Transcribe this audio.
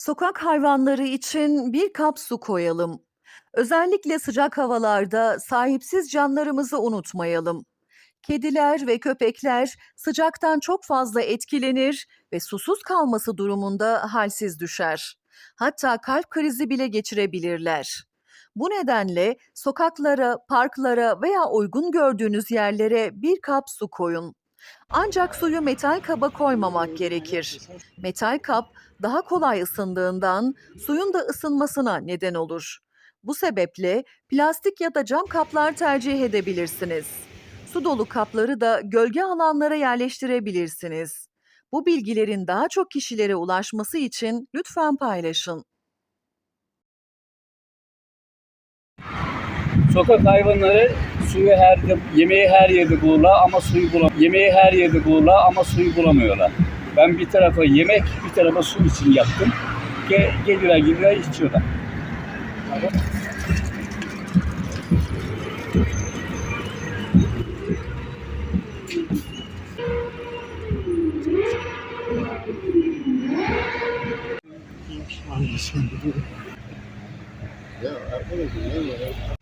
Sokak hayvanları için bir kap su koyalım. Özellikle sıcak havalarda sahipsiz canlarımızı unutmayalım. Kediler ve köpekler sıcaktan çok fazla etkilenir ve susuz kalması durumunda halsiz düşer. Hatta kalp krizi bile geçirebilirler. Bu nedenle sokaklara, parklara veya uygun gördüğünüz yerlere bir kap su koyun. Ancak suyu metal kaba koymamak gerekir. Metal kap daha kolay ısındığından suyun da ısınmasına neden olur. Bu sebeple plastik ya da cam kaplar tercih edebilirsiniz. Su dolu kapları da gölge alanlara yerleştirebilirsiniz. Bu bilgilerin daha çok kişilere ulaşması için lütfen paylaşın. Sokak hayvanları suyu her yerde, yemeği her yerde bulurlar ama suyu bulam. Yemeği her yerde bulurlar ama suyu bulamıyorlar. Ben bir tarafa yemek, bir tarafa su için yaptım. Ge geliyorlar, geliyorlar, içiyorlar. Ya arkadaşım ne var?